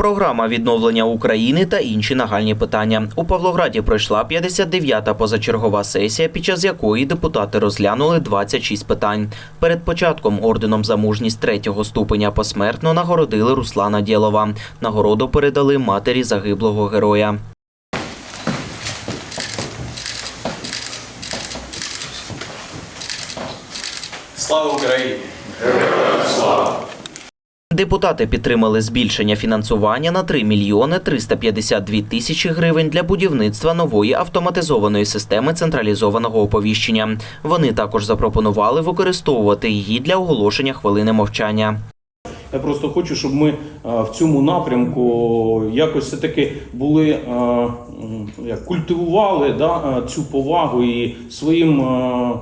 Програма відновлення України та інші нагальні питання. У Павлограді пройшла 59-та позачергова сесія, під час якої депутати розглянули 26 питань. Перед початком орденом за мужність третього ступеня посмертно нагородили Руслана Дєлова. Нагороду передали матері загиблого героя. Слава Україні! Депутати підтримали збільшення фінансування на 3 мільйони 352 тисячі гривень для будівництва нової автоматизованої системи централізованого оповіщення. Вони також запропонували використовувати її для оголошення хвилини мовчання. Я просто хочу, щоб ми е, в цьому напрямку якось все-таки були е, як, культивували да, е, цю повагу і своїм, св-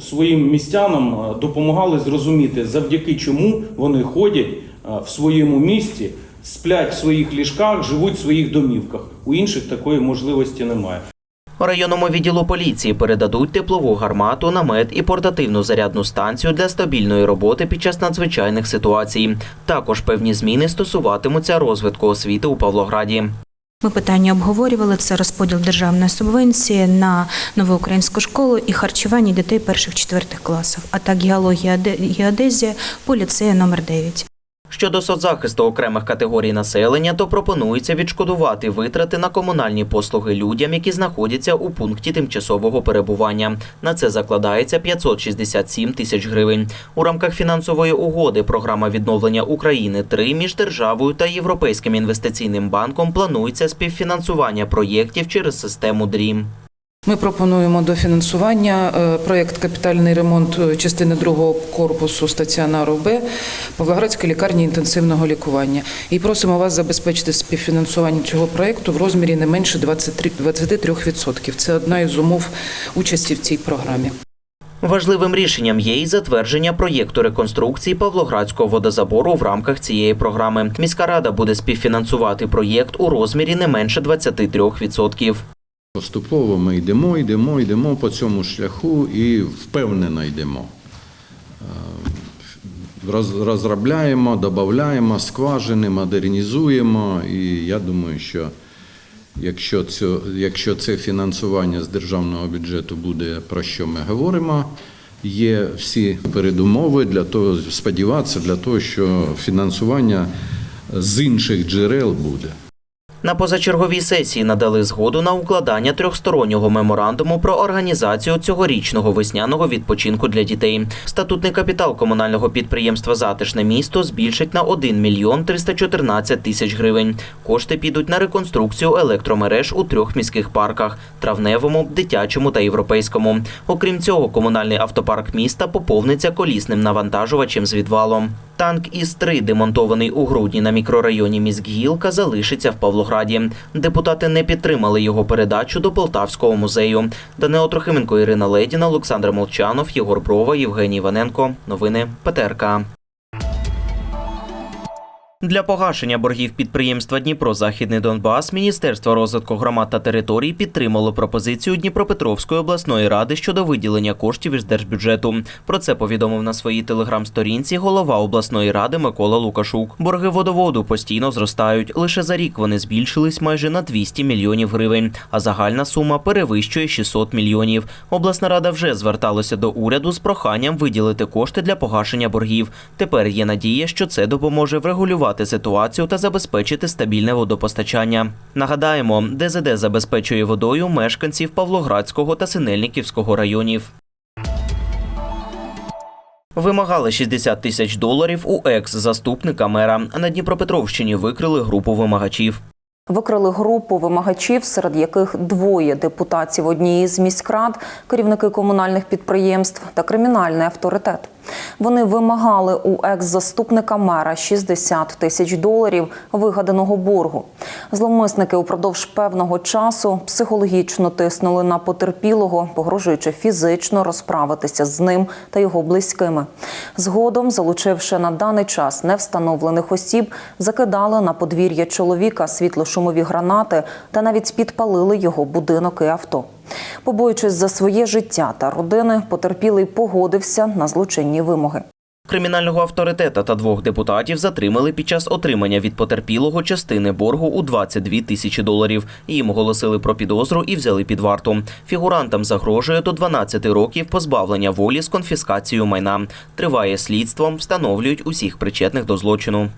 своїм містянам е, допомагали зрозуміти, завдяки чому вони ходять е, в своєму місті, сплять в своїх ліжках, живуть в своїх домівках. У інших такої можливості немає. Районному відділу поліції передадуть теплову гармату, намет і портативну зарядну станцію для стабільної роботи під час надзвичайних ситуацій. Також певні зміни стосуватимуться розвитку освіти у Павлограді. Ми питання обговорювали це розподіл державної субвенції на нову українську школу і харчування дітей перших четвертих класів, а так геологія, де- геодезія по номер 9. Щодо соцзахисту окремих категорій населення, то пропонується відшкодувати витрати на комунальні послуги людям, які знаходяться у пункті тимчасового перебування. На це закладається 567 тисяч гривень. У рамках фінансової угоди програма відновлення України 3 між державою та Європейським інвестиційним банком планується співфінансування проєктів через систему DREAM. Ми пропонуємо до фінансування е, проєкт капітальний ремонт е, частини другого корпусу стаціонару Б Павлоградської лікарні інтенсивного лікування. І просимо вас забезпечити співфінансування цього проєкту в розмірі не менше 23, 23%. Це одна із умов участі в цій програмі. Важливим рішенням є і затвердження проєкту реконструкції Павлоградського водозабору в рамках цієї програми. Міська рада буде співфінансувати проєкт у розмірі не менше 23%. Поступово ми йдемо, йдемо, йдемо по цьому шляху і впевнено йдемо. Е, Розробляємо, додаємо скважини, модернізуємо. І я думаю, що якщо це, якщо це фінансування з державного бюджету буде про що ми говоримо, є всі передумови для того, сподіватися для того, що фінансування з інших джерел буде. На позачерговій сесії надали згоду на укладання трьохстороннього меморандуму про організацію цьогорічного весняного відпочинку для дітей. Статутний капітал комунального підприємства Затишне місто збільшить на 1 мільйон 314 тисяч гривень. Кошти підуть на реконструкцію електромереж у трьох міських парках: травневому, дитячому та європейському. Окрім цього, комунальний автопарк міста поповниться колісним навантажувачем з відвалом. Танк ІС-3, демонтований у грудні на мікрорайоні Міськгілка, залишиться в Павлограді. Депутати не підтримали його передачу до Полтавського музею. Данило Трохименко, Ірина Ледіна, Олександр Молчанов, Єгор Брова, Євгеній Іваненко. Новини ПТРК. Для погашення боргів підприємства Дніпро Західний Донбас Міністерство розвитку громад та територій підтримало пропозицію Дніпропетровської обласної ради щодо виділення коштів із держбюджету. Про це повідомив на своїй телеграм-сторінці голова обласної ради Микола Лукашук. Борги водоводу постійно зростають. Лише за рік вони збільшились майже на 200 мільйонів гривень, а загальна сума перевищує 600 мільйонів. Обласна рада вже зверталася до уряду з проханням виділити кошти для погашення боргів. Тепер є надія, що це допоможе врегулювати ситуацію та забезпечити стабільне водопостачання. Нагадаємо, ДЗД забезпечує водою мешканців Павлоградського та Синельниківського районів. Вимагали 60 тисяч доларів у екс-заступника мера. На Дніпропетровщині викрили групу вимагачів. Викрили групу вимагачів, серед яких двоє депутатів однієї з міськрад, керівники комунальних підприємств та кримінальний авторитет. Вони вимагали у екс-заступника мера 60 тисяч доларів вигаданого боргу. Зловмисники упродовж певного часу психологічно тиснули на потерпілого, погрожуючи фізично розправитися з ним та його близькими. Згодом, залучивши на даний час невстановлених осіб, закидали на подвір'я чоловіка світлошумові гранати та навіть підпалили його будинок і авто. Побоюючись за своє життя та родини, потерпілий погодився на злочинні вимоги. Кримінального авторитета та двох депутатів затримали під час отримання від потерпілого частини боргу у 22 тисячі доларів. Їм оголосили про підозру і взяли під варту. Фігурантам загрожує до 12 років позбавлення волі з конфіскацією майна. Триває слідство, встановлюють усіх причетних до злочину.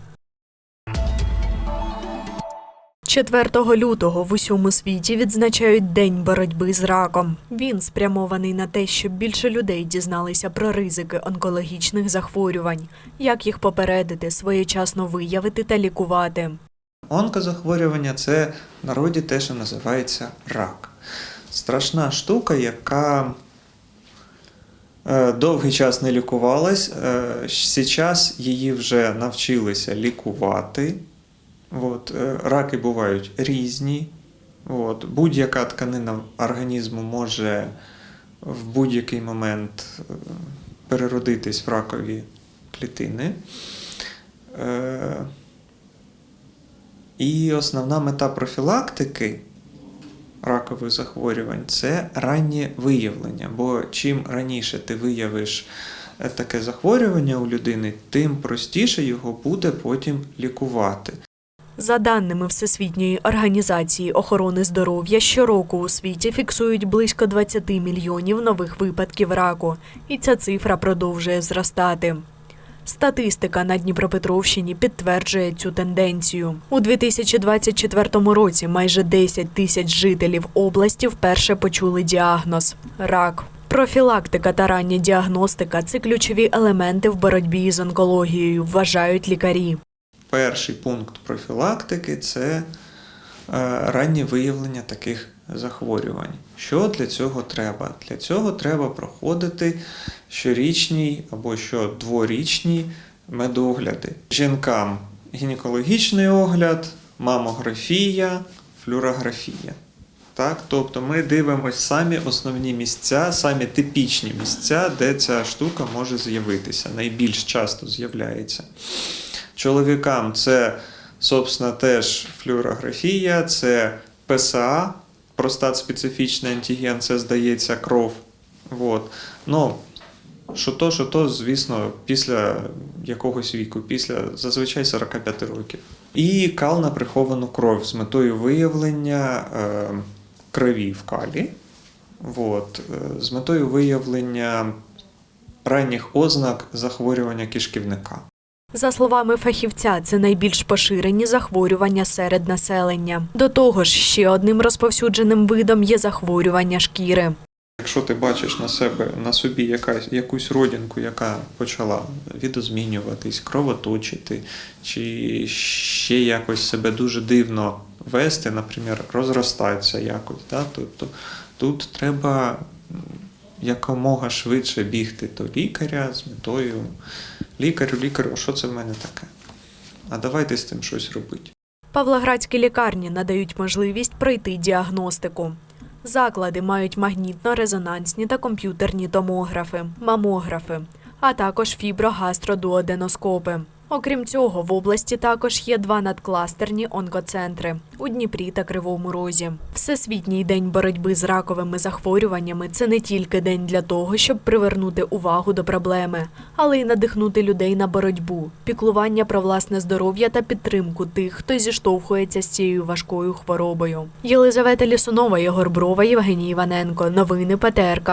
4 лютого в усьому світі відзначають День боротьби з раком. Він спрямований на те, щоб більше людей дізналися про ризики онкологічних захворювань, як їх попередити, своєчасно виявити та лікувати. Онкозахворювання це в народі те, що називається рак. Страшна штука, яка е, довгий час не лікувалась. Зараз її вже навчилися лікувати. От, е, раки бувають різні. Будь-яка тканина організму може в будь-який момент е, переродитись в ракові клітини. Е, і основна мета профілактики ракових захворювань це раннє виявлення. Бо чим раніше ти виявиш таке захворювання у людини, тим простіше його буде потім лікувати. За даними Всесвітньої організації охорони здоров'я, щороку у світі фіксують близько 20 мільйонів нових випадків раку, і ця цифра продовжує зростати. Статистика на Дніпропетровщині підтверджує цю тенденцію. У 2024 році майже 10 тисяч жителів області вперше почули діагноз рак. Профілактика та рання діагностика це ключові елементи в боротьбі з онкологією, вважають лікарі. Перший пункт профілактики це е, раннє виявлення таких захворювань. Що для цього треба? Для цього треба проходити щорічні або щодворічні медогляди. Жінкам гінекологічний огляд, мамографія, флюорографія. Так, тобто ми дивимося самі основні місця, самі типічні місця, де ця штука може з'явитися, найбільш часто з'являється. Чоловікам це, собственно, теж флюорографія, це ПСА, простат специфічний антиген, це здається кров. Вот. Ну, що то, що то, звісно, після якогось віку, після зазвичай 45 років. І кал на приховану кров з метою виявлення е, крові в калі, вот, е, з метою виявлення ранніх ознак захворювання кишківника. За словами фахівця, це найбільш поширені захворювання серед населення. До того ж, ще одним розповсюдженим видом є захворювання шкіри. Якщо ти бачиш на себе на собі якась якусь родинку, яка почала відозмінюватись, кровоточити, чи ще якось себе дуже дивно вести, наприклад, розростатися якось, да? тобто тут треба якомога швидше бігти до лікаря з метою лікарю, лікарю, що це в мене таке? А давайте з цим щось робити. Павлоградські лікарні надають можливість пройти діагностику. Заклади мають магнітно-резонансні та комп'ютерні томографи, мамографи, а також фіброгастродуоденоскопи. Окрім цього, в області також є два надкластерні онкоцентри у Дніпрі та Кривому Розі. Всесвітній день боротьби з раковими захворюваннями це не тільки день для того, щоб привернути увагу до проблеми, але й надихнути людей на боротьбу, піклування про власне здоров'я та підтримку тих, хто зіштовхується з цією важкою хворобою. Єлизавета Лісунова, Єгор Брова, Євгеній Іваненко. Новини ПТРК.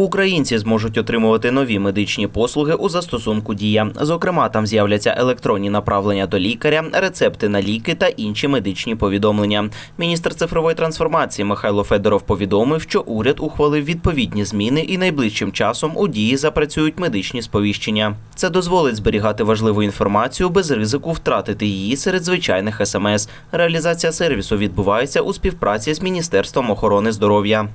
Українці зможуть отримувати нові медичні послуги у застосунку Дія. Зокрема, там з'являться електронні направлення до лікаря, рецепти на ліки та інші медичні повідомлення. Міністр цифрової трансформації Михайло Федоров повідомив, що уряд ухвалив відповідні зміни і найближчим часом у дії запрацюють медичні сповіщення. Це дозволить зберігати важливу інформацію без ризику втратити її серед звичайних смс. Реалізація сервісу відбувається у співпраці з Міністерством охорони здоров'я.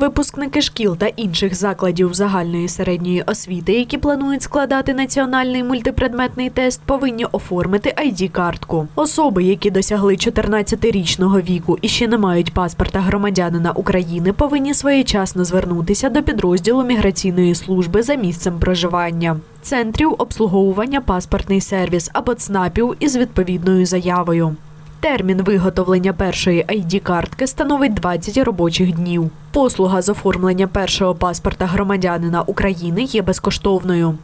Випускники шкіл та інших закладів загальної середньої освіти, які планують складати національний мультипредметний тест, повинні оформити id картку Особи, які досягли 14-річного віку і ще не мають паспорта громадянина України, повинні своєчасно звернутися до підрозділу міграційної служби за місцем проживання. Центрів обслуговування паспортний сервіс або ЦНАПів із відповідною заявою. Термін виготовлення першої ID-картки становить 20 робочих днів. Послуга з оформлення першого паспорта громадянина України є безкоштовною.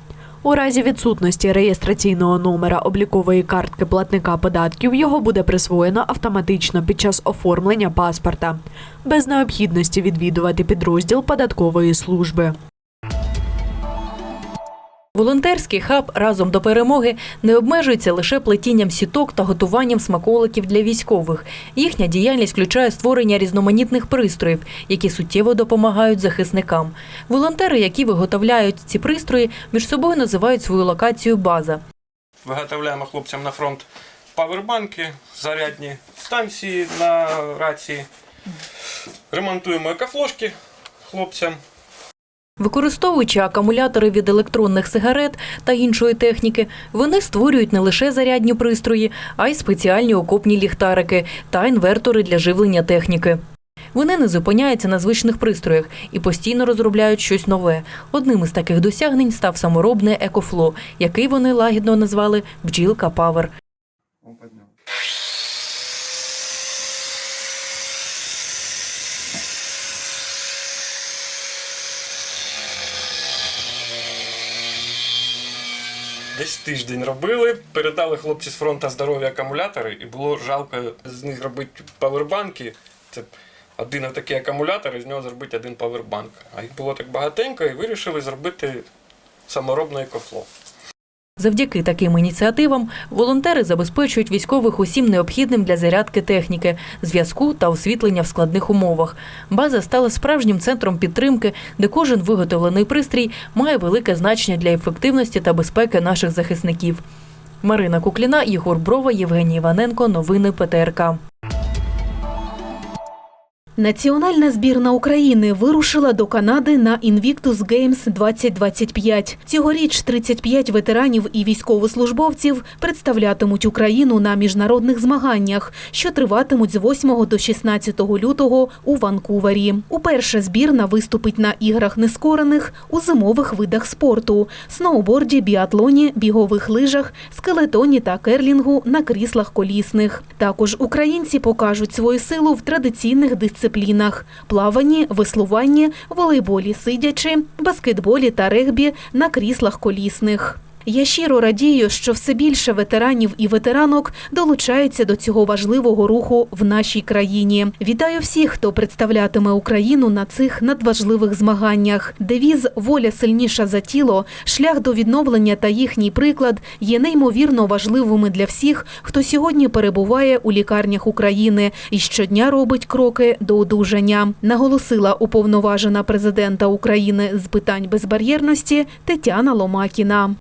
У разі відсутності реєстраційного номера облікової картки платника податків його буде присвоєно автоматично під час оформлення паспорта, без необхідності відвідувати підрозділ податкової служби. Волонтерський хаб разом до перемоги не обмежується лише плетінням сіток та готуванням смаколиків для військових. Їхня діяльність включає створення різноманітних пристроїв, які суттєво допомагають захисникам. Волонтери, які виготовляють ці пристрої, між собою називають свою локацію база. Виготовляємо хлопцям на фронт павербанки, зарядні станції на рації. Ремонтуємо екофлошки хлопцям. Використовуючи акумулятори від електронних сигарет та іншої техніки, вони створюють не лише зарядні пристрої, а й спеціальні окопні ліхтарики та інвертори для живлення техніки. Вони не зупиняються на звичних пристроях і постійно розробляють щось нове. Одним із таких досягнень став саморобне екофло, який вони лагідно назвали бджілка Павер. Десь тиждень робили, передали хлопці з фронту здорові акумулятори, і було жалко з них робити павербанки. Це один такий акумулятор, і з нього зробити один павербанк. А їх було так багатенько, і вирішили зробити саморобне екофло. Завдяки таким ініціативам волонтери забезпечують військових усім необхідним для зарядки техніки, зв'язку та освітлення в складних умовах. База стала справжнім центром підтримки, де кожен виготовлений пристрій має велике значення для ефективності та безпеки наших захисників. Марина Кукліна, Єгор Брова, Євгеній Іваненко. Новини ПТРК. Національна збірна України вирушила до Канади на Invictus Games 2025. Цьогоріч 35 ветеранів і військовослужбовців представлятимуть Україну на міжнародних змаганнях, що триватимуть з 8 до 16 лютого у Ванкувері. Уперше збірна виступить на іграх нескорених у зимових видах спорту: сноуборді, біатлоні, бігових лижах, скелетоні та керлінгу на кріслах колісних. Також українці покажуть свою силу в традиційних дисциплінах плаванні, веслуванні, волейболі сидячи, баскетболі та регбі на кріслах колісних. Я щиро радію, що все більше ветеранів і ветеранок долучаються до цього важливого руху в нашій країні. Вітаю всіх, хто представлятиме Україну на цих надважливих змаганнях. Девіз Воля сильніша за тіло, шлях до відновлення та їхній приклад є неймовірно важливими для всіх, хто сьогодні перебуває у лікарнях України і щодня робить кроки до одужання. Наголосила уповноважена президента України з питань безбар'єрності Тетяна Ломакіна.